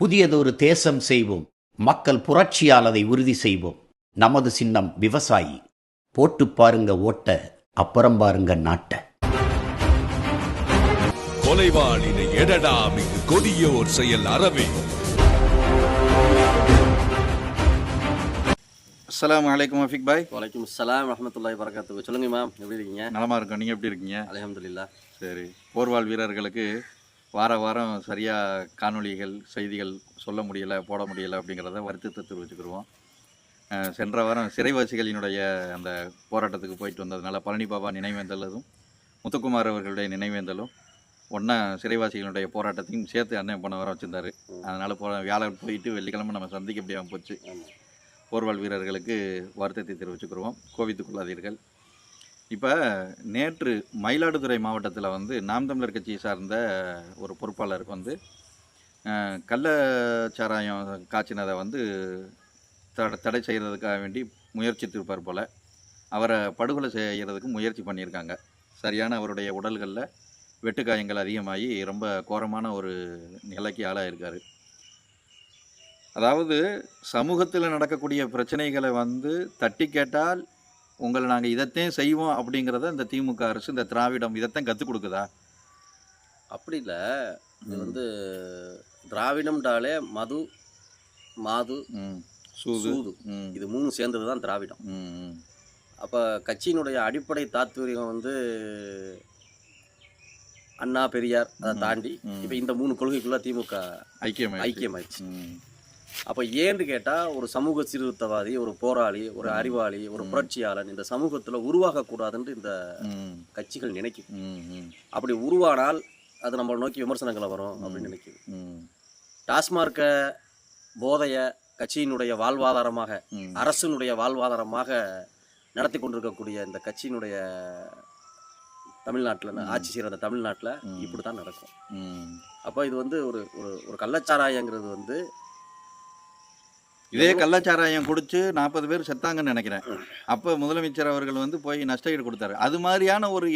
புதியதொரு தேசம் செய்வோம். மக்கள் புரட்சியால் அதை உறுதி செய்வோம். நமது சின்னம் விவசாயி. போட்டு பாருங்க ஓட்ட அப்புறம் பாருங்க நாட்ட. கொலைவாளினை எடடா மிகு கொடியோர் செயல் அறவே. அஸ்ஸலாமு அலைக்கும் அஃபிக் பாய். வலைக்கும் சலாம் ரஹமத்துல்லாஹி வரகாத்து சொல்லுங்க மேம் எப்படி இருக்கீங்க? நலமா இருக்கோம். நீங்கள் எப்படி இருக்கீங்க? அலமதுல்லா சரி. போர்வால் வீரர்களுக்கு வார வாரம் சரியாக காணொளிகள் செய்திகள் சொல்ல முடியலை போட முடியலை அப்படிங்கிறத வருத்தத்தை தெரிவிச்சுக்கிடுவோம் சென்ற வாரம் சிறைவாசிகளினுடைய அந்த போராட்டத்துக்கு போயிட்டு வந்ததுனால பழனி பாபா நினைவேந்தலும் முத்துக்குமார் அவர்களுடைய நினைவேந்தலும் ஒன்றா சிறைவாசிகளுடைய போராட்டத்தையும் சேர்த்து அண்ணன் போன வாரம் வச்சுருந்தார். அதனால் போ வியாழன் போயிட்டு வெள்ளிக்கிழமை நம்ம சந்திக்க முடியாமல் போச்சு. போர்வால் வீரர்களுக்கு வருத்தத்தை தெரிவிச்சுக்கிறோம் கோவித்துக் கொள்ளாதீர்கள். இப்போ நேற்று மயிலாடுதுறை மாவட்டத்தில் வந்து நாம் தமிழர் கட்சியை சார்ந்த ஒரு பொறுப்பாளர் வந்து கள்ள கள்ளச்சாராயம் காய்ச்சினதை வந்து தடை தடை செய்கிறதுக்காக வேண்டி முயற்சித்திருப்பார் போல். அவரை படுகொலை செய்கிறதுக்கு முயற்சி பண்ணியிருக்காங்க. சரியான அவருடைய உடல்களில் வெட்டுக்காயங்கள் அதிகமாகி ரொம்ப கோரமான ஒரு நிலைக்கு ஆளாயிருக்கார். அதாவது சமூகத்தில் நடக்கக்கூடிய பிரச்சனைகளை வந்து தட்டி கேட்டால் உங்களை நாங்கள் இதைத்தான் செய்வோம் அப்படிங்கிறத இந்த திமுக அரசு இந்த திராவிடம் இதைத்தான் கற்றுக் கொடுக்குதா? அப்படி இல்லை. இது. வந்து திராவிடம்டாலே மது மாது சூது. இது மூணு சேர்ந்தது தான் திராவிடம் அப்போ கட்சியினுடைய அடிப்படை தாத்வரியம் வந்து அண்ணா பெரியார் அதை. தாண்டி. இப்போ இந்த மூணு கொள்கைக்குள்ள திமுக ஐக்கியம் ஐக்கியமாயிடுச்சு. அப்போ ஏன்னு கேட்டால் ஒரு சமூக சீர்திருத்தவாதி ஒரு போராளி ஒரு. அறிவாளி ஒரு. புரட்சியாளன் இந்த சமூகத்தில் உருவாகக்கூடாதுன்னு இந்த கட்சிகள் நினைக்குது. ம் ம். அப்படி உருவானால் அது நம்மளை நோக்கி விமர்சனங்களை வரும் அப்படின்னு நினைக்குது. டாஸ்மார்க்க போதைய கட்சியினுடைய வாழ்வாதாரமாக அரசினுடைய வாழ்வாதாரமாக நடத்தி கொண்டிருக்கக்கூடிய இந்த கட்சியினுடைய தமிழ்நாட்டில். ஆட்சி செய்கிற அந்த தமிழ்நாட்டில். இப்படி தான் நடக்கும். அப்போ இது வந்து ஒரு ஒரு ஒரு கள்ளச்சாராயங்கிறது வந்து இதே கள்ளச்சாராயம் குடிச்சு நாற்பது பேர் செத்தாங்கன்னு நினைக்கிறேன். அப்போ முதலமைச்சர் அவர்கள் வந்து போய் நஷ்டஈடு கொடுத்தாரு. அது மாதிரியான ஒரு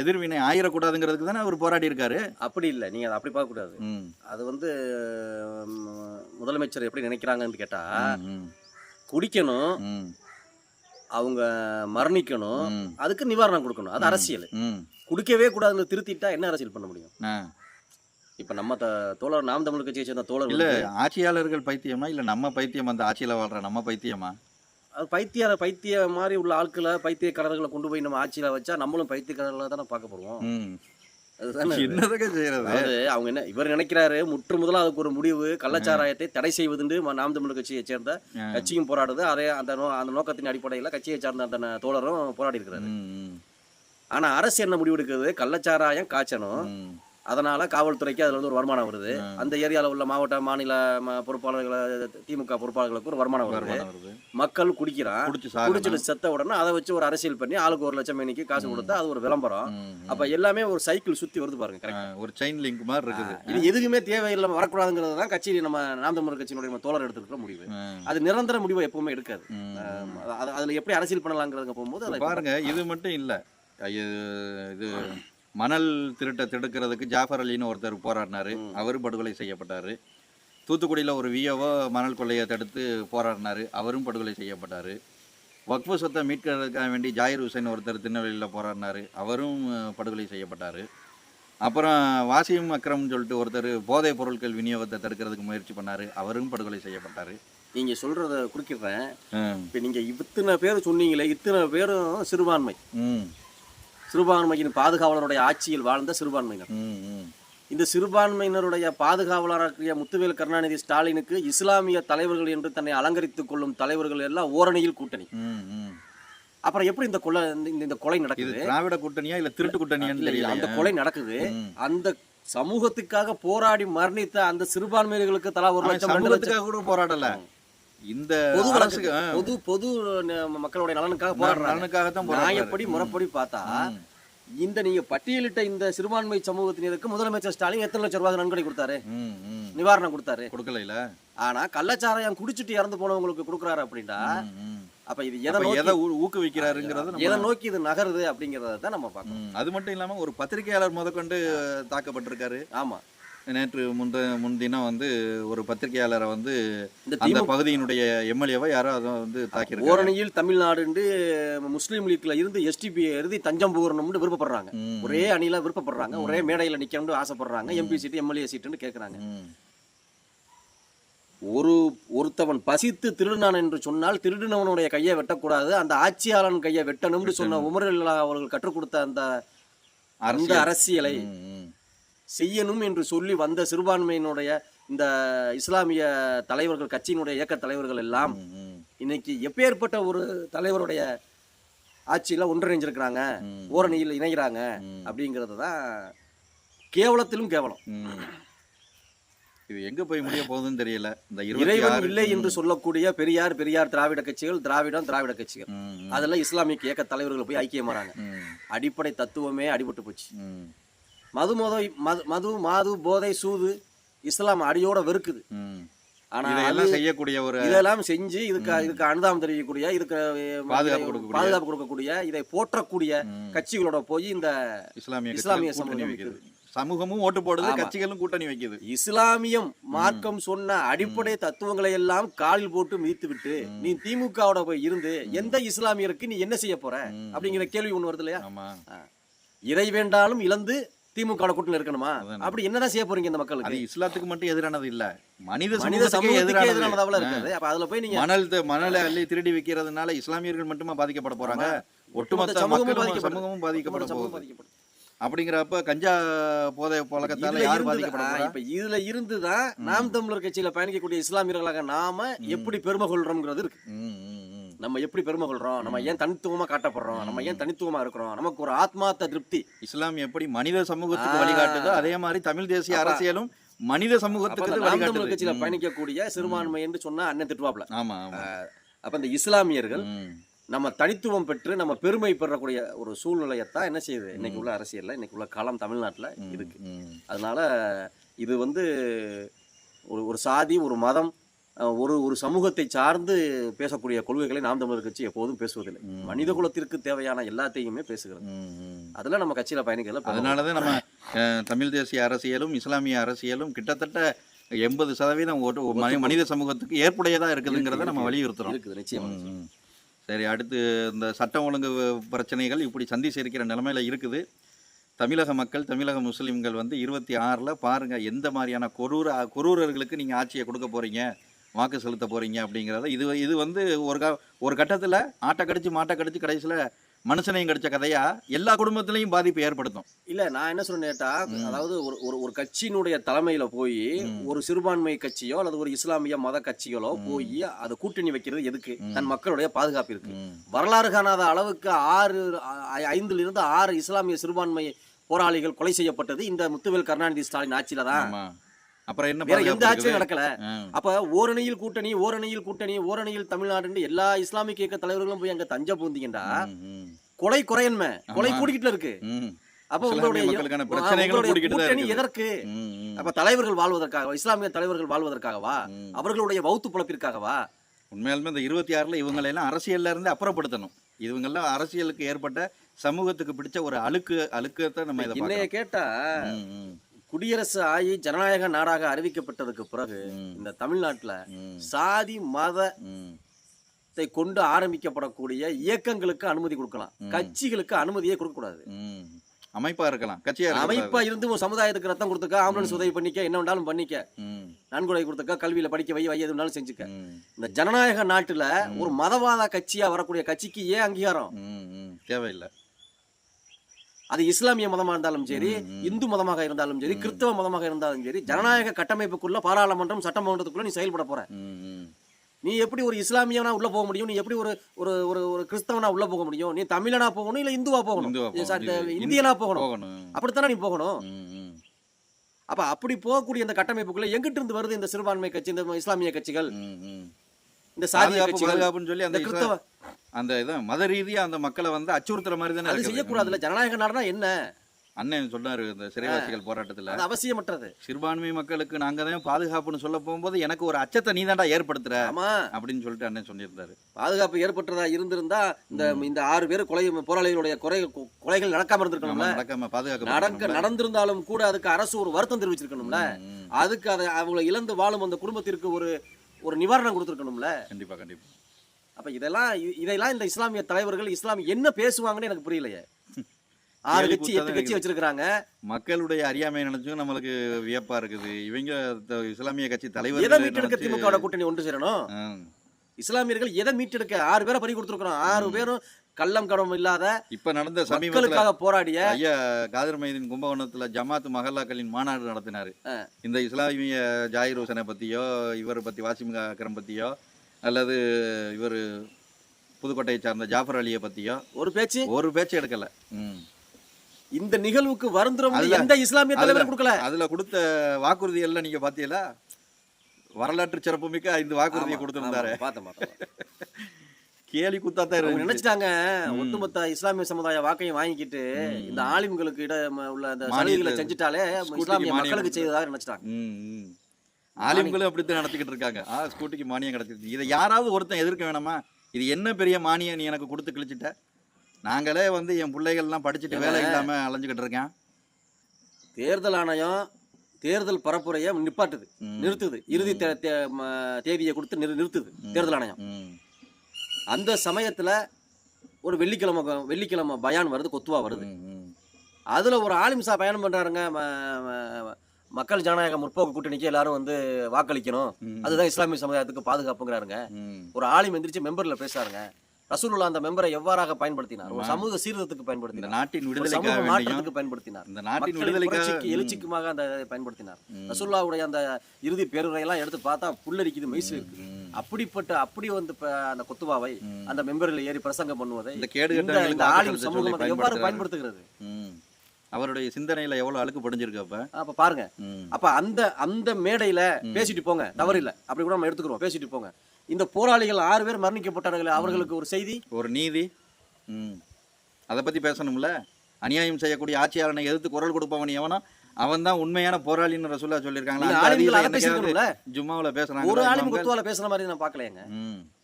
எதிர்வினை ஆயிடக்கூடாதுங்கிறதுக்கு தானே அவர் போராடி இருக்காரு. அப்படி இல்லை. நீங்கள் அதை அப்படி பார்க்கக்கூடாது அது வந்து முதலமைச்சர் எப்படி நினைக்கிறாங்கன்னு கேட்டால் குடிக்கணும் அவங்க மரணிக்கணும் அதுக்கு நிவாரணம் கொடுக்கணும். அது அரசியல். குடிக்கவே கூடாதுன்னு திருத்திட்டா என்ன அரசியல் பண்ண முடியும். இப்போ நம்ம த தோழர் நாம் தமிழ் கட்சியை சேர்ந்த தோழர் இல்ல ஆட்சியாளர்கள் பைத்தியமா? இல்ல நம்ம பைத்தியம் அந்த ஆட்சியில வாழ்ற நம்ம பைத்தியமா? அது பைத்திய பைத்திய மாதிரி உள்ள ஆட்களை பைத்தியக்காரர்களை கொண்டு போய் நம்ம ஆட்சியில் வச்சா நம்மளும் பைத்தியக்காரர்களை தானே பார்க்க போகிறோம் ம். அதுதானே இது. என்னதுக்கு செய்யறது? அதாவது அவங்க என்ன இவர் நினைக்கிறாரு முற்று முதலா அதுக்கு ஒரு முடிவு கள்ளச்சாராயத்தை தடை செய்வதுண்டு நாம் தமிழ் கட்சியை சேர்ந்த. கட்சியும் போராடுது. அதே அந்த அந்த நோக்கத்தின் அடிப்படையில் கட்சியை சார்ந்த அந்த தோழரும் போராடி இருக்கிறாரு ஆனா அரசு என்ன முடிவு எடுக்குது கள்ளச்சாராயம் காய்ச்சணும். அதனால காவல்துறைக்கு அதுல இருந்து ஒரு வருமானம் வருது. அந்த ஏரியாவில் உள்ள மாவட்ட மாநில பொறுப்பாளர்களை திமுக பொறுப்பாளர்களுக்கு ஒரு வருமானம் வருது. மக்கள் குடிக்கிறான் குடிச்சு குடிச்சிட்டு செத்த உடனே அதை வச்சு ஒரு அரசியல் பண்ணி ஆளுக்கு ஒரு லட்சம் மேனிக்கு காசு. கொடுத்தா அது ஒரு விளம்பரம். அப்ப எல்லாமே ஒரு சைக்கிள் சுத்தி வருது பாருங்க கரெக்ட் ஒரு செயின் லிங்க் மாதிரி இருக்குது. இது எதுக்குமே தேவையில்லாம வரக்கூடாதுங்கிறது தான் கட்சி நம்ம நாம் தமிழர் கட்சியினுடைய தோழர் எடுத்துக்கிற முடிவு. அது நிரந்தர முடிவு எப்பவுமே எடுக்காது. அதுல எப்படி அரசியல் பண்ணலாங்கிறதுங்க போகும்போது பாருங்க இது மட்டும் இல்ல. இது மணல் திருட்ட தடுக்கிறதுக்கு ஜாஃபர் அலின்னு ஒருத்தர் போராடினாரு. அவரும் படுகொலை செய்யப்பட்டாரு. தூத்துக்குடியில் ஒரு விஓவோ மணல் கொள்ளையை தடுத்து போராடினாரு. அவரும் படுகொலை செய்யப்பட்டாரு. வக்ஃபு சொத்தை மீட்கிறதுக்காக வேண்டி ஜாயிர் ஹுசைன் ஒருத்தர் திருநெல்வேலியில் போராடினாரு. அவரும் படுகொலை செய்யப்பட்டார். அப்புறம் வாசிம் அக்ரம்னு சொல்லிட்டு ஒருத்தர் போதைப் பொருட்கள் விநியோகத்தை தடுக்கிறதுக்கு முயற்சி பண்ணார். அவரும் படுகொலை செய்யப்பட்டார். நீங்க சொல்றத குறுக்கிடுறேன். இப்ப நீங்க இத்தனை பேர் சொன்னீங்களே இத்தனை பேரும் சிறுபான்மை. ம். சிறுபான்மையின் பாதுகாவலருடைய ஆட்சியில் வாழ்ந்த சிறுபான்மையினர். இந்த சிறுபான்மையினருடைய பாதுகாவலராகிய முத்துவேல் கருணாநிதி ஸ்டாலினுக்கு இஸ்லாமிய தலைவர்கள் என்று தன்னை அலங்கரித்துக் கொள்ளும் தலைவர்கள் எல்லாம் ஓரணியில் கூட்டணி. அப்புறம் எப்படி இந்த கொலை இந்த கொலை நடக்குது? திராவிட கூட்டணியா இல்ல திருட்டு தெரியல அந்த கொலை நடக்குது. அந்த சமூகத்துக்காக போராடி மரணித்த அந்த சிறுபான்மையினர்களுக்கு தலா ஒரு லட்சம் கூட போராடல. இந்த பொது அரசுக்கு பொது பொது மக்களுடைய நலனுக்காக போராடுறாங்க. நலனுக்காக தான் நியாயப்படி முறைப்படி பார்த்தா இந்த நீங்க பட்டியலிட்ட இந்த சிறுபான்மை சமூகத்தினருக்கு முதலமைச்சர் ஸ்டாலின் எத்தனை லட்சம் ரூபாய் நன்கொடை கொடுத்தாரு? நிவாரணம் கொடுத்தாரு. கொடுக்கல இல்ல ஆனா கள்ளச்சாராயம் குடிச்சிட்டு இறந்து போனவங்களுக்கு கொடுக்குறாரு அப்படின்னா அப்ப இது எதை எதை ஊக்குவிக்கிறாருங்கிறது எதை நோக்கி இது நகருது அப்படிங்கறத தான் நம்ம பார்க்கணும். அது மட்டும் இல்லாம ஒரு பத்திரிகையாளர் முதற்கொண்டு தாக்கப்பட்டிருக்காரு. ஆமா. நேற்று முந்த முன்தினம் வந்து ஒரு பத்திரிகையாளரை வந்து அந்த பகுதியினுடைய எம்எல்ஏவை யாரோ அதை வந்து தாக்கியிருக்காங்க. ஓரணியில் தமிழ்நாடு முஸ்லீம் லீக்ல இருந்து எஸ்டிபி எழுதி தஞ்சம் புகரணும்னு விருப்பப்படுறாங்க. ஒரே அணியில விருப்பப்படுறாங்க. ஒரே மேடையில நிக்கணும்னு ஆசைப்படுறாங்க. எம்பி சீட்டு எம்எல்ஏ சீட்டுன்னு கேக்குறாங்க. ம். ஒரு ஒருத்தவன் பசித்து திருடினான் என்று சொன்னால் திருடினவனுடைய கையை வெட்டக்கூடாது. அந்த ஆட்சியாளன் கையை வெட்டணும்னு சொன்ன உமரில்லா அவர்கள் கற்றுக் கொடுத்த அந்த அந்த அரசியல். செய்யணும் என்று சொல்லி வந்த சிறுபான்மையினுடைய இந்த இஸ்லாமிய தலைவர்கள் கட்சியினுடைய இயக்க தலைவர்கள் எல்லாம். இன்னைக்கு எப்பேற்பட்ட ஒரு தலைவருடைய ஆட்சியில ஒன்றிணைஞ்சிருக்கிறாங்க. ஓரணியில் இணைகிறாங்க. அப்படிங்கிறது தான் கேவலத்திலும் கேவலம். இது எங்க போய் முடிய போகுதுன்னு தெரியல இந்த இறைவன் இல்லை என்று சொல்லக்கூடிய பெரியார் பெரியார் திராவிட கட்சிகள் திராவிடம் திராவிட கட்சிகள் ம், ம். அதுல இஸ்லாமிய இயக்க தலைவர்கள் போய் ஐக்கியமாறாங்க அடிப்படை தத்துவமே அடிபட்டு போச்சு மது மோதை மது மது மாது போதை சூது இஸ்லாம் அடியோட வெறுக்குது. ஆனா இதையெல்லாம் அது- செய்யக்கூடிய ஒரு இதெல்லாம் செஞ்சு இதுக்கு இதுக்கு அனுதாபம் தெரிவிக்கக்கூடிய இதுக்கு பாதுகாப்பு கொடுக்கக்கூடிய. பாதுகாப்பு கொடுக்கக்கூடிய இதை போற்றக்கூடிய. கட்சிகளோட போய் இந்த இஸ்லாமிய இஸ்லாமிய சமூகமும் ஓட்டு போடுது. கட்சிகளும் கூட்டணி வைக்குது. இஸ்லாமியம் மார்க்கம் சொன்ன அடிப்படை தத்துவங்களை எல்லாம் காலில் போட்டு மிதித்து விட்டு நீ திமுகவோட போய் இருந்து எந்த இஸ்லாமியருக்கு நீ என்ன செய்ய போற. அப்படிங்கிற கேள்வி ஒண்ணு வருது இல்லையா? இறை வேண்டாலும் இழந்து திமுக கூட்டணி இருக்கணுமா. அப்படி என்னதான் செய்ய போறீங்க இந்த அது மக்களுக்கு இஸ்லாத்துக்கு மட்டும் எதிரானது இல்ல. மனித மனித சமூகத்துக்கே சமூகத்துக்கு எதிரானது எதிரானதாவில் இருக்கிறது அப்ப அதுல போய் நீங்க மணல் மணலை அள்ளி திருடி வைக்கிறதுனால இஸ்லாமியர்கள் மட்டுமா பாதிக்கப்பட போறாங்க? ஒட்டுமொத்த சமூகமும் மக்களும் பாதிக்கப்படுது. சமூகமும் பாதிக்கப்பட போகுது. பாதிக்கப்படுது. அப்படிங்கிறப்ப கஞ்சா போதை பழக்கத்தால யார் இருந்து பாதிக்கப்பட ஆ, போறா? இப்ப இதுல இருந்துதான் நாம் தமிழர் கட்சியில பயணிக்கக்கூடிய இஸ்லாமியர்களாக நாம எப்படி பெருமை கொள்றோம்ங்கிறது இருக்கு. நம்ம எப்படி பெருமை கொள்றோம்? நம்ம ஏன் தனித்துவமா காட்டப்படுறோம்? நம்ம ஏன் தனித்துவமா இருக்கிறோம்? நமக்கு ஒரு ஆத்மார்த்த திருப்தி. இஸ்லாம் எப்படி மனித சமூகத்துக்கு. வழிகாட்டுதோ அதே மாதிரி தமிழ் தேசிய அரசியலும் மனித சமூகத்துக்கு கட்சியில. பயணிக்கக்கூடிய சிறுபான்மை என்று சொன்னா அண்ணன் திட்டுவாப்ல. ஆமா அப்ப இந்த இஸ்லாமியர்கள் நம்ம தனித்துவம் பெற்று நம்ம பெருமை பெறக்கூடிய ஒரு சூழ்நிலையத்தான் என்ன செய்யுது? இன்னைக்கு உள்ள அரசியல்ல இன்னைக்கு உள்ள களம் தமிழ்நாட்டுல இருக்கு. அதனால இது வந்து ஒரு ஒரு சாதி ஒரு மதம் ஒரு ஒரு சமூகத்தை சார்ந்து பேசக்கூடிய கொள்கைகளை நாம் தமிழர் கட்சி எப்போதும் பேசுவதில்லை. மனித குலத்திற்கு தேவையான எல்லாத்தையுமே பேசுகிறது. அதுல நம்ம கட்சியில பயணிக்கிறதுல பெருமை. அதனாலதான் நம்ம தமிழ் தேசிய அரசியலும் இஸ்லாமிய அரசியலும் கிட்டத்தட்ட எண்பது சதவீதம் மனித சமூகத்துக்கு ஏற்புடையதா இருக்குதுங்கிறத நம்ம வலியுறுத்துறோம் இருக்குது நிச்சயமா. சரி அடுத்து இந்த சட்டம் ஒழுங்கு பிரச்சனைகள் இப்படி சந்தி சேர்க்கிற நிலைமையில இருக்குது தமிழக மக்கள் தமிழக முஸ்லிம்கள் வந்து இருபத்தி ஆறில் பாருங்க எந்த மாதிரியான கொரூர கொரூரர்களுக்கு நீங்கள் ஆட்சியை கொடுக்க போறீங்க வாக்கு செலுத்த போறீங்க அப்படிங்கிறத இது இது வந்து ஒரு க ஒரு கட்டத்தில் ஆட்டை கடிச்சு மாட்டை கடிச்சு கடைசியில் மனுஷனையும் கடிச்ச கதையா எல்லா குடும்பத்திலையும் பாதிப்பு ஏற்படுத்தும். இல்ல நான் என்ன சொன்னேட்டா அதாவது ஒரு ஒரு ஒரு கட்சியினுடைய தலைமையில போய் ஒரு சிறுபான்மை கட்சியோ அல்லது ஒரு இஸ்லாமிய மத கட்சிகளோ போய் அதை கூட்டணி வைக்கிறது எதுக்கு? தன் மக்களுடைய பாதுகாப்பு இருக்கு. வரலாறு காணாத அளவுக்கு ஆறு ஐந்துல இருந்து ஆறு இஸ்லாமிய சிறுபான்மை போராளிகள் கொலை செய்யப்பட்டது இந்த முத்துவேல் கருணாநிதி ஸ்டாலின் ஆட்சியில தான். அப்புறம் என்ன வேற எந்த ஆட்சியும்? நடக்கல. அப்ப ஓரணியில் கூட்டணி ஓரணியில் கூட்டணி ஓரணியில் தமிழ்நாடு எல்லா இஸ்லாமிய இயக்க தலைவர்களும் போய் அங்க தஞ்ச பூந்தீங்கடா கொலை குறையன்மை கொலை. கூடிக்கிட்டு இருக்கு. அப்ப உங்களுடைய. எதற்கு. அப்ப தலைவர்கள் வாழ்வதற்காக இஸ்லாமிய தலைவர்கள் வாழ்வதற்காகவா. அவர்களுடைய வௌத்து பிழப்பிற்காகவா உண்மையாலுமே இந்த இருபத்தி ஆறுல இவங்களை எல்லாம் அரசியல்ல இருந்து அப்புறப்படுத்தணும் இவங்கெல்லாம் அரசியலுக்கு ஏற்பட்ட சமூகத்துக்கு பிடிச்ச ஒரு அழுக்கு அழுக்கத்தை நம்ம இதை. கேட்டா குடியரசு ஆகி ஜனநாயக நாடாக அறிவிக்கப்பட்டதுக்கு பிறகு. இந்த தமிழ்நாட்டுல சாதி மதத்தை கொண்டு ஆரம்பிக்கப்படக்கூடிய இயக்கங்களுக்கு அனுமதி கொடுக்கலாம். கட்சிகளுக்கு அனுமதியே கொடுக்க கூடாது. அமைப்பா இருக்கலாம். கட்சியா அமைப்பா இருந்து சமுதாயத்துக்கு ரத்தம் கொடுத்துக்க ஆம்புலன்ஸ் உதவி பண்ணிக்க என்ன வேண்டாலும் பண்ணிக்க. நன்கொடை கொடுத்துக்க கல்வியில படிக்க வை வை எது வேணாலும் செஞ்சுக்க. இந்த ஜனநாயக நாட்டுல ஒரு மதவாத கட்சியா வரக்கூடிய கட்சிக்கு ஏன் அங்கீகாரம்? தேவையில்லை. அது இஸ்லாமிய மதமா இருந்தாலும் சரி இந்து மதமாக இருந்தாலும் சரி கிறிஸ்தவ மதமாக இருந்தாலும் சரி ஜனநாயக கட்டமைப்புக்குள்ள பாராளுமன்றம் சட்டமன்றத்துக்குள்ள நீ செயல்பட போற. நீ எப்படி ஒரு இஸ்லாமியனா உள்ள போக முடியும்? நீ எப்படி ஒரு ஒரு ஒரு ஒரு கிறிஸ்தவனா உள்ள போக முடியும்? நீ தமிழனா போகணும் இல்ல இந்துவா போகணும்? இந்தியனா போகணும். அப்படித்தானே நீ போகணும். அப்ப அப்படி போகக்கூடிய இந்த கட்டமைப்புக்குள்ள எங்கிட்டு இருந்து வருது இந்த சிறுபான்மை கட்சி இந்த இஸ்லாமிய கட்சிகள். இந்த சாதிய பாதுகாப்பு கட்சிகள் பாதுகாப்புன்னு சொல்லி அந்த கிறிஸ்தவ அந்த இதான் மத ரீதியா அந்த மக்களை வந்து அச்சுறுத்துற மாதிரி தானே அது. செய்யக்கூடாதுல்ல. ஜனநாயக நாடுனா என்ன? அண்ணன் சொன்னாரு இந்த சிறைவாசிகள் போராட்டத்துல. அது அவசியமற்றது. சிறுபான்மை மக்களுக்கு நாங்க தான் பாதுகாப்புன்னு சொல்ல போகும்போது எனக்கு ஒரு அச்சத்தை நீ தான்டா ஏற்படுத்துற அப்படின்னு சொல்லிட்டு அண்ணன் சொல்லியிருந்தாரு. பாதுகாப்பு ஏற்பட்டதா இருந்திருந்தா இந்த இந்த ஆறு பேர் கொலை போராளிகளுடைய குறை கொலைகள் நடக்காம இருந்திருக்கணும்ல? நடக்காம பாதுகாக்க நடக்க நடந்திருந்தாலும் கூட அதுக்கு அரசு ஒரு வருத்தம் தெரிவிச்சிருக்கணும்ல? அதுக்கு அதை அவங்களை இழந்து வாழும் அந்த குடும்பத்திற்கு ஒரு ஒரு நிவாரணம் கொடுத்துருக்கணும்ல? கண்டிப்பா கண்டிப்பா. அப்ப இதெல்லாம் இதெல்லாம் இந்த இஸ்லாமிய தலைவர்கள் இஸ்லாம் என்ன பேசுவாங்கன்னு எனக்கு புரியலையே. ஆறு கட்சி எட்டு கட்சி வச்சிருக்காங்க மக்களுடைய அறியாமை நினைச்சும் நம்மளுக்கு வியப்பா இருக்குது. இவங்க இஸ்லாமிய கட்சி எதை தலைவர் மீட்டெடுக்க திமுக கூட்டணி ஒன்று சேரணும்? இஸ்லாமியர்கள் எதை மீட்டெடுக்க? ஆறு பேரை பறி கொடுத்துருக்கோம் ஆறு பேரும் கள்ளம் கடவும் இல்லாத இப்ப நடந்த சமீபத்துல மக்களுக்காக போராடிய ஐயா காதர் மைதீன் கும்பகோணத்துல ஜமாத் மஹல்லாக்களின் மாநாடு நடத்தினாரு. இந்த இஸ்லாமிய ஜாகிர் ஹுசனை பத்தியோ இவரை பத்தி வாசிம் அக்ரம் பத்தியோ அல்லது இவர் புதுக்கோட்டையை சார்ந்த ஜாஃபர் அலியை பத்தியோ ஒரு பேச்சு? ஒரு பேச்சு எடுக்கல. இந்த நிகழ்வுக்கு வருந்துறோம் அதுல- எந்த இஸ்லாமிய தலைவர் கொடுக்கல. அதுல கொடுத்த வாக்குறுதி எல்லாம் நீங்க பாத்தீங்களா? வரலாற்று சிறப்புமிக்க ஐந்து வாக்குறுதியை கொடுத்திருந்தாரு. கேலி அவங்க இருந்துச்சு. நினைச்சிட்டாங்க. ஒட்டுமொத்த இஸ்லாமிய சமுதாய வாக்கையும் வாங்கிக்கிட்டு இந்த ஆலிம்களுக்கு இட உள்ள அந்த சலுகைகளை செஞ்சுட்டாலே இஸ்லாமிய மக்களுக்கு. செய்ததாக நினைச்சிட்டாங்க. ஆலிம்களும் அப்படித்தான் நடத்திக்கிட்டு இருக்காங்க. ஆ ஸ்கூட்டிக்கு மானியம் கிடைச்சிருச்சு. இதை யாராவது ஒருத்தன் எதிர்க்க வேணாமா? இது என்ன பெரிய மானியம் நீ எனக்கு கொடுத்து கிழிச்சிட்ட? நாங்களே வந்து என் பிள்ளைகள்லாம் படிச்சுட்டு வேலை இல்லாம அலைஞ்சுக்கிட்டு இருக்கேன். தேர்தல் ஆணையம் தேர்தல் பரப்புரையை நிப்பாட்டுது. நிறுத்துது இறுதி தேதியை கொடுத்து நிறு- நிறுத்துது தேர்தல் ஆணையம் அந்த சமயத்துல ஒரு வெள்ளிக்கிழமை வெள்ளிக்கிழமை பயான் வருது கொத்துவா வருது. அதுல ஒரு ஆலிம்சா பயணம் ம- மக்கள் ஜனநாயக முற்போக்கு கூட்டணிக்கு எல்லாரும் வந்து வாக்களிக்கணும். அதுதான் இஸ்லாமிய சமுதாயத்துக்கு பாதுகாப்புங்கிறாருங்க. ஒரு ஆலிம் எந்திரிச்சு மெம்பர்ல பேசுறாருங்க ரசூலுல்லா அந்த மெம்பரை எவ்வாறாக பயன்படுத்தினார்? ஒரு. சமூக சீர்திருத்தத்துக்கு பயன்படுத்தினார். நாட்டின் மாற்றத்துக்கு பயன்படுத்தினார். இந்த நாட்டின் ம், எழுச்சிக்குமாக அந்த பயன்படுத்தினார். ரசூல்லாவுடைய அந்த இறுதி பேருரையெல்லாம் எடுத்து பார்த்தா புல்லரிக்குது மெய்சு இருக்கு அப்படிப்பட்ட அப்படி வந்து அந்த கொத்துவாவை. அந்த மெம்பரில் ஏறி பிரசங்கம் பண்ணுவதை இந்த செலுத்த சமூகம் எவ்வாறு. பயன்படுத்துகிறது. அவருடைய சிந்தனையில எவ்வளவு அழுக்கு படிஞ்சிருக்கு அப்ப? அப்ப பாருங்க. அப்ப அந்த அந்த மேடையில பேசிட்டு போங்க. தவறு இல்ல அப்படி கூட நம்ம எடுத்துக்கிறோம். பேசிட்டு போங்க. இந்த போராளிகள் ஆறு பேர் மரணிக்கப்பட்டார்கள் அவர்களுக்கு ஒரு செய்தி. ஒரு நீதி. ம். அதை பத்தி பேசணும்ல? அநியாயம் செய்யக்கூடிய ஆட்சியாளனை எதிர்த்து குரல் கொடுப்பவன் எவனோ அவன் தான் உண்மையான போராளின்னு ரசூலா சொல்லியிருக்காங்களா? ஜும்மாவுல பேசுறாங்க ஒரு ஆலிம் குத்துவால பேசுற மாதிரி நான் பார்க்கலையேங்க.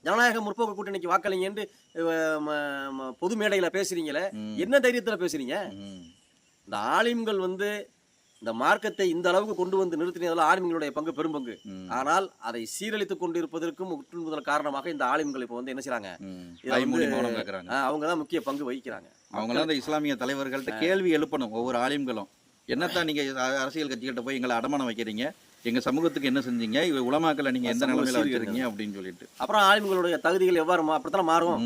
ஜனநாயக முற்போக்கு கூட்டணிக்கு வாக்களிங்கன்னு பொது மேடையில பேசுறீங்களே. என்ன தைரியத்துல பேசுறீங்க? இந்த ஆலிம்கள் வந்து இந்த மார்க்கத்தை இந்த அளவுக்கு கொண்டு வந்து நிறுத்தினதில் ஆலிம்களுடைய பங்கு பெரும்பங்கு. ஆனால் அதை சீரழித்துக் கொண்டிருப்பதற்கும் முதல் காரணமாக இந்த ஆலிம்கள் இப்போ வந்து என்ன கேட்குறாங்க அவங்க தான் முக்கிய பங்கு வகிக்கிறாங்க. அவங்களாம் அந்த இஸ்லாமிய தலைவர்கள்ட்ட கேள்வி எழுப்பணும் ஒவ்வொரு ஆலிம்களும். என்னத்தான் நீங்க அரசியல் கட்சிகிட்ட போய் எங்களை அடமானம் வைக்கிறீங்க? எங்க சமூகத்துக்கு என்ன செஞ்சீங்க? இவ உலமாக்களை நீங்க எந்த நிலைமையில. வச்சிருக்கீங்க அப்படின்னு சொல்லிட்டு. அப்புறம் ஆலிம்களுடைய தகுதிகள் எவ்வாறு அப்படித்தான் மாறும்.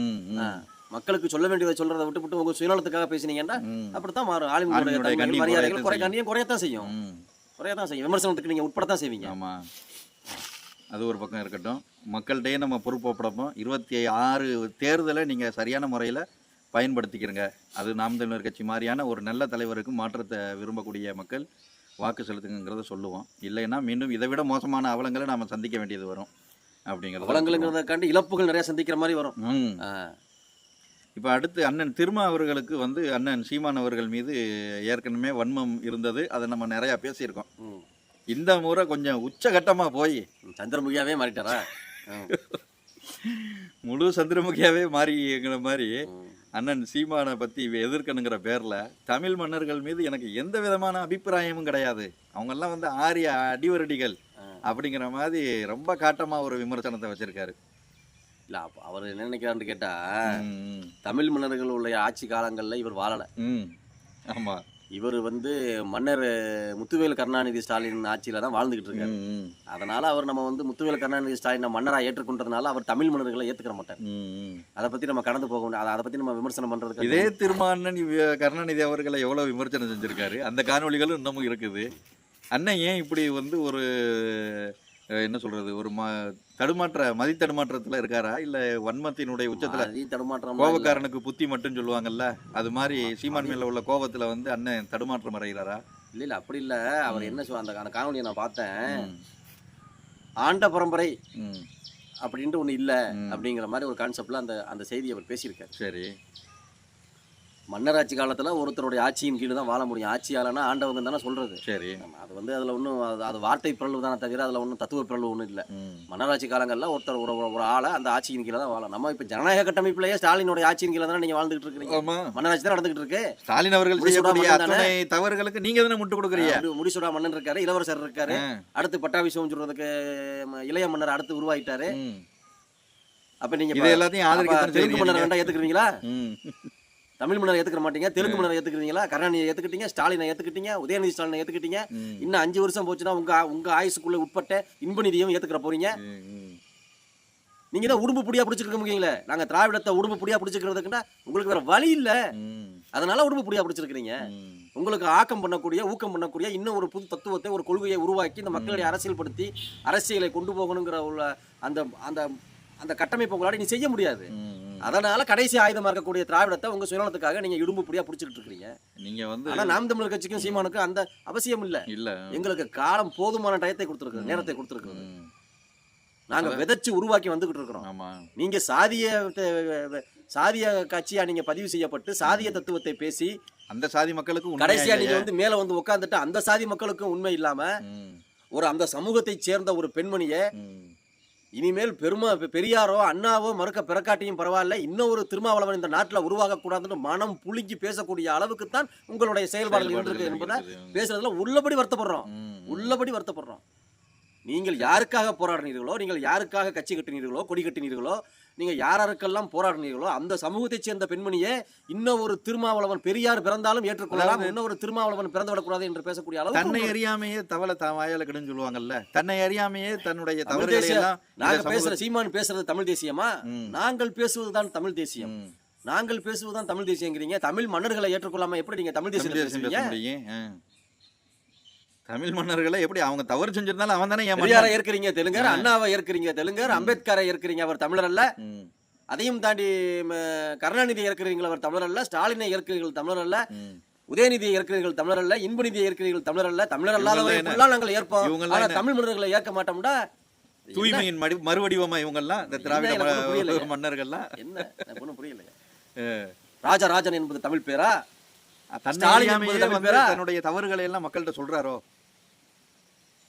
மக்களுக்கு சொல்ல வேண்டியதை சொல்றதை விட்டு விட்டு உங்க சுயநலத்துக்காக பேசுனீங்கன்னா அப்படித்தான் மாறும் கண்ணியம் மரியாதைகள் குறை செய்யும். கண்ணியம் குறையத்தான் செய்யும். குறையத்தான் செய்யும். விமர்சனத்துக்கு நீங்க உட்படத்தான் செய்வீங்க. ஆமா. அது ஒரு பக்கம் இருக்கட்டும். மக்கள்கிட்டயே நம்ம பொறுப்பப்படப்போம் இருபத்தி ஆறு தேர்தலை நீங்க சரியான முறையில பயன்படுத்திக்கிறங்க. அது நாம் தமிழர் கட்சி மாதிரியான ஒரு நல்ல தலைவருக்கு மாற்றத்தை விரும்பக்கூடிய மக்கள் வாக்கு செலுத்துங்கிறத சொல்லுவோம். இல்லைன்னா மீண்டும் இதை விட மோசமான அவலங்களை நாம சந்திக்க வேண்டியது வரும். அப்படிங்கிறது அவலங்களுங்கிறத கண்டு இழப்புகள் நிறைய சந்திக்கிற மாதிரி வரும். இப்போ அடுத்து அண்ணன் திருமா அவர்களுக்கு வந்து அண்ணன் சீமான் அவர்கள் மீது ஏற்கனவே வன்மம் இருந்தது அதை நம்ம நிறையா பேசியிருக்கோம். இந்த முறை கொஞ்சம் உச்சகட்டமாக போய் சந்திரமுகியாவே மாறிட்டாரா. முழு சந்திரமுகியாவே மாறிங்கிற மாதிரி. அண்ணன் சீமானை பற்றி எதிர்க்கணுங்கிற பேரில் தமிழ் மன்னர்கள் மீது எனக்கு எந்த விதமான அபிப்பிராயமும் கிடையாது அவங்கெல்லாம் வந்து ஆரிய அடிவரடிகள். அப்படிங்கிற மாதிரி ரொம்ப காட்டமாக ஒரு விமர்சனத்தை வச்சிருக்காரு இல்ல அப்ப அவர் என்ன நினைக்கிறாருன்னு கேட்டா தமிழ் மன்னர்களுடைய ஆட்சி காலங்கள்ல இவர் வாழல. ம் ஆமாம் இவர் வந்து மன்னர் முத்துவேலு கருணாநிதி ஸ்டாலின் ஆட்சியில தான் வாழ்ந்துகிட்டு இருக்காரு. அதனால அவர் நம்ம வந்து முத்துவேலு கருணாநிதி ஸ்டாலினை மன்னரா ஏற்றுக்கொண்டதுனால அவர் தமிழ் மன்னர்களை ஏத்துக்கிற மாட்டார். அதை பத்தி நம்ம கடந்து போக முடியாது அதை பத்தி நம்ம விமர்சனம் பண்றதுக்கு இதே இவ- கருணாநிதி அவர்களை எவ்வளவு விமர்சனம் செஞ்சிருக்காரு? அந்த காணொளிகளும் இன்னமும் இருக்குது. அண்ணன் ஏன் இப்படி வந்து ஒரு என்ன சொல்றது? ஒரு ம தடுமாற்ற மதி தடுமாற்றத்துல இருக்காரா? இல்ல வன்மத்தினுடைய உச்சத்துல தடுமாற்றம் கோபக்காரனுக்கு புத்தி மட்டும் சொல்லுவாங்கல்ல? அது மாதிரி சீமான் மேல உள்ள கோபத்துல வந்து அண்ணன் தடுமாற்றம் அடைகிறாரா இல்ல இல்ல அப்படி இல்ல. அவர் என்ன சொல்ல அந்த காணொலியை நான் பார்த்தேன். ஆண்ட பரம்பரை அப்படின்ட்டு ஒண்ணு இல்ல. அப்படிங்கிற மாதிரி ஒரு கான்செப்ட்ல அந்த அந்த செய்தியை அவர் பேசியிருக்காரு. சரி. மன்னராட்சி காலத்துல ஒருத்தருடைய ஆட்சியின் கீழ் தான் வாழ முடியும் ஆட்சியாளனா ஆண்டவங்க தானே சொல்றது சரி அது வந்து அதுல ஒன்றும் அது வார்த்தை பிறழ்வு தானே தவிர அதுல ஒன்றும் தத்துவ பிறழ்வு ஒன்றும் இல்லை. மன்னராட்சி காலங்கள்ல ஒருத்தர் ஒரு ஒரு- ஆளை அந்த ஆட்சியின் கீழே தான் வாழ நம்ம இப்ப ஜனநாயக கட்டமைப்புலயே ஸ்டாலினுடைய ஆட்சியின் கீழே தானே நீங்க வாழ்ந்துகிட்டு இருக்கீங்க ஆமா மன்னராட்சி தான் நடந்துகிட்டு இருக்கு ஸ்டாலின் அவர்கள் செய்யக்கூடிய தானே? தவறுகளுக்கு நீங்க தானே முட்டு கொடுக்குறீங்க முடிசூடா மன்னன் இருக்காரு இளவரசர் இருக்காரு. அடுத்து பட்டாபிஷேகம் சொல்றதுக்கு இளைய மன்னர் அடுத்து உருவாயிட்டாரு. அப்ப நீங்க எல்லாத்தையும். வேண்டாம் ஏத்துக்கிறீங்களா. தமிழ் மன்னர் ஏத்துக்க மாட்டீங்க தெலுங்கு மன்னர் ஏத்துக்கிறீங்களா கருணாநிதியை ஏத்துக்கிட்டீங்க ஸ்டாலினை ஏத்துக்கிட்டீங்க உதயநிதி ஸ்டாலினை ஏத்துக்கிட்டீங்க. இன்னும் அஞ்சு வருஷம் போச்சுன்னா உங்க உங்க ஆயுசுக்குள்ள உட்பட்ட இன்ப நிதியும் ஏத்துக்கிற போறீங்க. நீங்க தான் உடும்பு புடியா பிடிச்சிருக்க முடியுங்களே நாங்க திராவிடத்தை உடும்பு புடியா பிடிச்சிக்கிறதுக்குன்னா உங்களுக்கு வேற வழி இல்ல. அதனால உடும்பு புடியா பிடிச்சிருக்கீங்க ம். உங்களுக்கு ஆக்கம் பண்ணக்கூடிய ஊக்கம் பண்ணக்கூடிய இன்னும் ஒரு புது தத்துவத்தை ஒரு கொள்கையை உருவாக்கி இந்த மக்களுடைய அரசியல் படுத்தி அரசியலை கொண்டு போகணுங்கிற உள்ள அந்த அந்த அந்த கட்டமைப்பு உங்களால நீ செய்ய முடியாது. அதனால கடைசி ஆயுதமா இருக்கக்கூடிய திராவிடத்தை உங்க சுயநலத்துக்காக நீங்க இடும்பு புடியா பிடிச்சிட்டு இருக்கீங்க நீங்க வந்து ஆனா நாம் தமிழர் கட்சிக்கும் சீமானுக்கும் அந்த அவசியம் இல்ல இல்ல எங்களுக்கு காலம் போதுமான டயத்தை கொடுத்துருக்கு நேரத்தை கொடுத்துருக்கு. நாங்க விதைச்சு உருவாக்கி வந்துகிட்டு இருக்கிறோம் நீங்க சாதிய சாதிய கட்சியா நீங்க பதிவு செய்யப்பட்டு சாதிய தத்துவத்தை பேசி அந்த சாதி மக்களுக்கு உண்மையா கடைசியா நீங்க? வந்து மேல வந்து உட்கார்ந்துட்டு அந்த சாதி மக்களுக்கும் உண்மை இல்லாம. ஒரு அந்த சமூகத்தை சேர்ந்த ஒரு பெண்மணிய. இனிமேல் பெருமா பெரியாரோ அண்ணாவோ மறுக்க பிறக்காட்டியும் பரவாயில்ல இன்னும் ஒரு திருமாவளவன் இந்த நாட்டுல உருவாக கூடாதுன்னு மனம் புழுங்கி பேசக்கூடிய அளவுக்கு தான் உங்களுடைய செயல்பாடுகள் இருக்கு என்பதை. பேசுறதுல உள்ளபடி வருத்தப்படுறோம். உள்ளபடி வருத்தப்படுறோம் நீங்கள் யாருக்காக போராடினீர்களோ நீங்கள் யாருக்காக கட்சி கட்டினீர்களோ கொடி கட்டினீர்களோ நீங்க யாராருக்கெல்லாம் போராடினீர்களோ அந்த சமூகத்தைச் சேர்ந்த பெண்மணியே இன்னும் ஒரு திருமாவளவன் பெரியார் பிறந்தாலும் ஏற்றுக்கொள்ளலாம் இன்னும் ஒரு திருமாவளவன் பிறந்து விடக்கூடாது என்று பேசக்கூடிய அளவுக்கு தன்னை அறியாமையே தவளை தான் வாயால கிடன்னு சொல்லுவாங்கல்ல. தன்னை அறியாமையே தன்னுடைய தமிழ் தவறுகளை தேசிய எல்லாம் இந்த நாங்க சமூக- பேசுற சீமான் பேசுறது தமிழ் தேசியமா. நாங்கள் பேசுவதுதான் தமிழ் தேசியம். நாங்கள் பேசுவதுதான் தமிழ் தேசியங்கிறீங்க. தமிழ் மன்னர்களை ஏற்றுக்கொள்ளாம எப்படி நீங்க தமிழ் தமிழ் தேசியத்தை தேசியம் பேசுவீங்க பேச முடியும்? ஆ. தமிழ் மன்னர்களை எப்படி அவங்க தவறு செஞ்சிருந்தாலும் அவன் தானே மன்னன். ஏற்கிறீங்க தெலுங்கர் அண்ணாவை ஏற்கிறீங்க தெலுங்கர் அம்பேத்கரை ஏற்கிறீங்க அவர் தமிழர் அல்ல. அதையும் தாண்டி கருணாநிதி ஏற்கிறீர்கள் அவர் தமிழர் அல்ல. ஸ்டாலினை ஏற்கிறீர்கள் தமிழர் அல்ல. உதயநிதியை ஏற்கிறீர்கள் தமிழர் அல்ல. இன்பநிதியை ஏற்கிறீர்கள் தமிழர் அல்ல. தமிழர் அல்லாதவரை என்ன? ஃபுல்லா நாங்கள் ஏற்போம் ஆனா? தமிழ் மன்னர்களை ஏற்க மாட்டோம்டா. தூய்மையின் மடி மறுவடிவமா இவங்கெல்லாம்? இந்த திராவிட மன்னர்கள்லாம்? என்ன? புரியல. ராஜராஜன் என்பது தமிழ் பேரா? தன்னுடைய தவறுகளை எல்லாம் மக்கள்கிட்ட சொல்றாரோ?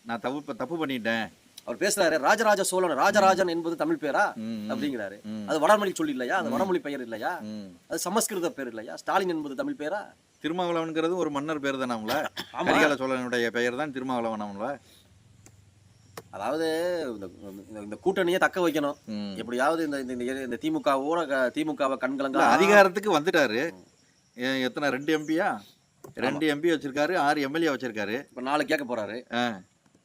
நான் தப்பு தப்பு பண்ணிட்டேன். அவர் பேசுறாரு ராஜராஜ சோழன் ராஜராஜன் என்பது தமிழ் பேரா. அப்படிங்கிறாரு. அது வடமொழி சொல் இல்லையா? அது வடமொழி பெயர் இல்லையா. அது சமஸ்கிருத பேர் இல்லையா? ஸ்டாலின் என்பது தமிழ் பேரா? திருமாவளவன்கிறது ஒரு மன்னர் பேர் தானாம்ல ஆமா. கரிகால சோழனுடைய பெயர் தான் திருமாவளவனாம்ல அதாவது இந்த- கூட்டணியை தக்க வைக்கணும். எப்படியாவது இந்த இந்த- திமுகவோட திமுகவை கண்கலங்க அதிகாரத்துக்கு வந்துட்டாரு. எத்தனை ரெண்டு எம்பியா ரெண்டு எம்பி வச்சிருக்காரு ஆறு எம்எல்ஏ வச்சிருக்காரு. இப்ப நாலு கேட்க போறாரு.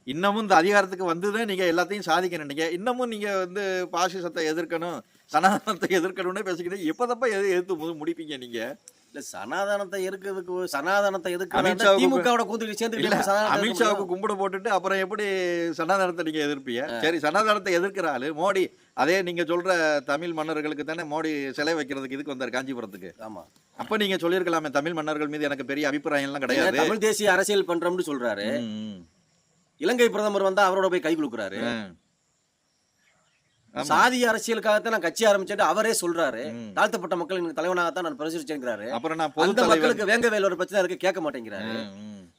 இன்னமும் இந்த அதிகாரத்துக்கு வந்ததும் நீங்க எல்லாத்தையும் சாதிக்கணும். நீங்க இன்னமும் நீங்க வந்து பாசிசத்தை எதிர்க்கணும் சனாதனத்தை எதிர்க்கணும்னு பேசிக்கிட்டு எப்பதப்ப எது எதிர்த்து மு- முடிப்பீங்க நீங்க? இல்ல சனாதனத்தை எதுக்குறதுக்கு சனாதனத்தை எதுக்கு அமித்ஷாவுக்கு திமுகவோட இல்ல சேர்ந்து அமித்ஷாவுக்கு கும்பிட போட்டுட்டு அப்புறம் எப்படி சனாதனத்தை நீங்க எதிர்ப்பீங்க? சரி சனாதனத்தை எதிர்க்கிற ஆளு மோடி. அதே நீங்க சொல்ற தமிழ் மன்னர்களுக்கு தானே மோடி சிலை வைக்கிறதுக்கு இதுக்கு வந்தார் காஞ்சிபுரத்துக்கு. ஆமா. அப்ப நீங்க சொல்லியிருக்கலாமே தமிழ் மன்னர்கள் மீது எனக்கு பெரிய அபிப்பிராயம் எல்லாம் கிடையாது. தமிழ் தேசிய அரசியல் பண்றோம்னு சொல்றாரு. இலங்கை பிரதமர் வந்தா அவரோட போய் கை குலுக்குறாரு. சாதிய அரசியலுக்காகத்தான் நான் கட்சி ஆரம்பிச்சேன் அவரே சொல்றாரு. தாழ்த்தப்பட்ட மக்களின் தலைவனாகத்தான் நான் பிரசுரிச்சேங்கிறாரு. அந்த மக்களுக்கு வேங்க வேல ஒரு பிரச்சனை இருக்கு கேட்க மாட்டேங்கிறாரு.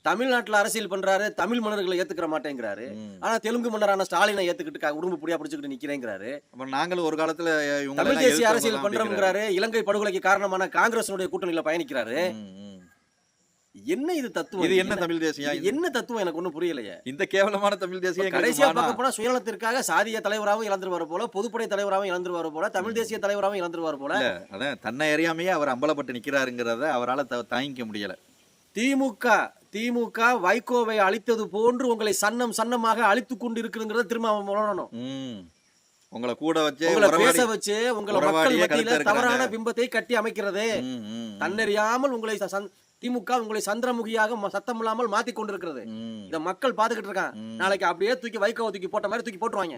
தமிழ்நாட்டுல அரசியல் பண்றாரு தமிழ் மன்னர்களை ஏத்துக்கிற மாட்டேங்கிறாரு. ஆனா தெலுங்கு மன்னரான ஸ்டாலினை ஏத்துக்கிட்டு உடம்பு புடியா பிடிச்சிக்கிட்டு நிக்கிறேங்கிறாரு. நாங்களும் ஒரு காலத்துல தமிழ் தேசிய அரசியல். பண்றோம்ங்கிறாரு. இலங்கை படுகொலைக்கு காரணமான காங்கிரஸினுடைய கூட்டணியில பயணிக்கிறாரு. என்ன இது தத்துவம் இது என்ன தமிழ் தேசியம் என்ன தத்துவம் எனக்கு ஒண்ணும் புரியலையே இந்த கேவலமான தமிழ் தேசியம் கடைசியா. பார்க்க போனா சுயநலத்திற்காக சாதிய தலைவராகவும் இழந்துருவாரு போல பொதுப்படை தலைவராகவும் இழந்துருவாரு போல தமிழ் தேசிய தலைவராகவும் இழந்துருவாரு போல அதான் தன்னை அறியாமையே அவர் அம்பலப்பட்டு நிக்கிறாருங்கிறத அவரால தாங்கிக்க முடியல திமுக திமுக வைகோவை அழித்தது போன்று உங்களை சன்னம் சன்னமாக அழித்து கொண்டு இருக்குங்கிறத திரும்ப அவன் உணரணும். உங்களை கூட வச்சு உங்களை பேச வச்சு உங்களை மக்கள் மத்தியில. தவறான பிம்பத்தை கட்டி அமைக்கிறது. தன்னறியாமல் உங்களை திமுக உங்களை சந்திரமுகியாக சத்தம் இல்லாமல் மாத்தி கொண்டிருக்கிறது. இத மக்கள் பாத்துக்கிட்டு இருக்கான் ம். நாளைக்கு அப்படியே தூக்கி வைகோவை தூக்கி போட்ட மாதிரி தூக்கி போட்டுருவாங்க.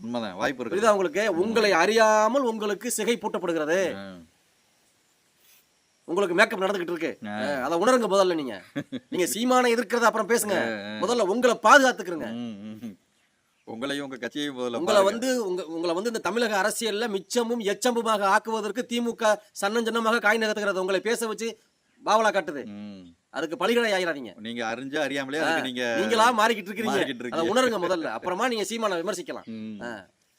உண்மைதான். வாய்ப்பு இருக்கு. உங்களுக்கு? உங்களை அறியாமல் உங்களுக்கு சிகை பூட்டப்படுகிறது. உங்களுக்கு மேக்கப் நடந்துகிட்டு இருக்கு. அதை உணருங்க முதல்ல நீங்க. நீங்க சீமானை எதிர்க்கிறத அப்புறம் பேசுங்க. முதல்ல உங்களை பாதுகாத்துக்கிறங்க. உங்களையும் உங்க கட்சியையும் முதல்ல உங்களை. வந்து உங்க உங்களை வந்து இந்த தமிழக அரசியல்ல மிச்சமும் எச்சம்புமாக ஆக்குவதற்கு திமுக சன்னஞ்சன்னமாக காய் நகர்த்துகிறது. உங்களை பேச வச்சு பாவலா காட்டுது. அதுக்கு பலிகடை ஆயிராதீங்க. நீங்க அறிஞ்சு அறியாமலே நீங்க நீங்களா மாறிக்கிட்டு இருக்கீங்க. அதை உணருங்க முதல்ல. அப்புறமா நீங்க சீமானை விமர்சிக்கலாம்.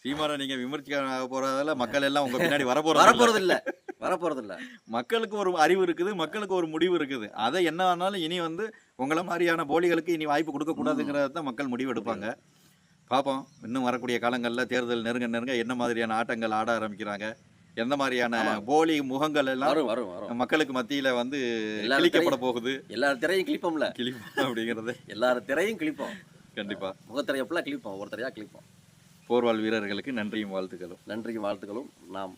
சீமானை நீங்க விமர்சிக்க போறதால மக்கள் எல்லாம் உங்க பின்னாடி வரப்போறது வரப்போறது இல்ல வரப்போறது இல்ல மக்களுக்கு ஒரு அறிவு இருக்குது மக்களுக்கு ஒரு முடிவு இருக்குது. அதை என்ன ஆனாலும் இனி வந்து உங்களை மாதிரியான போலிகளுக்கு இனி வாய்ப்பு கொடுக்க கூடாதுங்கிறத மக்கள் முடிவு எடுப்பாங்க. பார்ப்போம் இன்னும் வரக்கூடிய காலங்களில் தேர்தல் நெருங்க நெருங்க என்ன மாதிரியான ஆட்டங்கள் ஆட ஆரம்பிக்கிறாங்க? எந்த மாதிரியான போலி முகங்கள் எல்லாம் வரும் வரும் வரும். மக்களுக்கு மத்தியில வந்து கிழிக்கப்பட போகுது. எல்லார் திரையும் கிழிப்போம்ல. கிழிப்போம் அப்படிங்கிறது. எல்லார் திரையும் கிழிப்போம். கண்டிப்பா. முகத்திரையை ஃபுல்லாக கிழிப்போம் ஒரு திரையா கிழிப்போம். போர்வால் வீரர்களுக்கு நன்றியும் வாழ்த்துக்களும். நன்றியும் வாழ்த்துக்களும். நாம்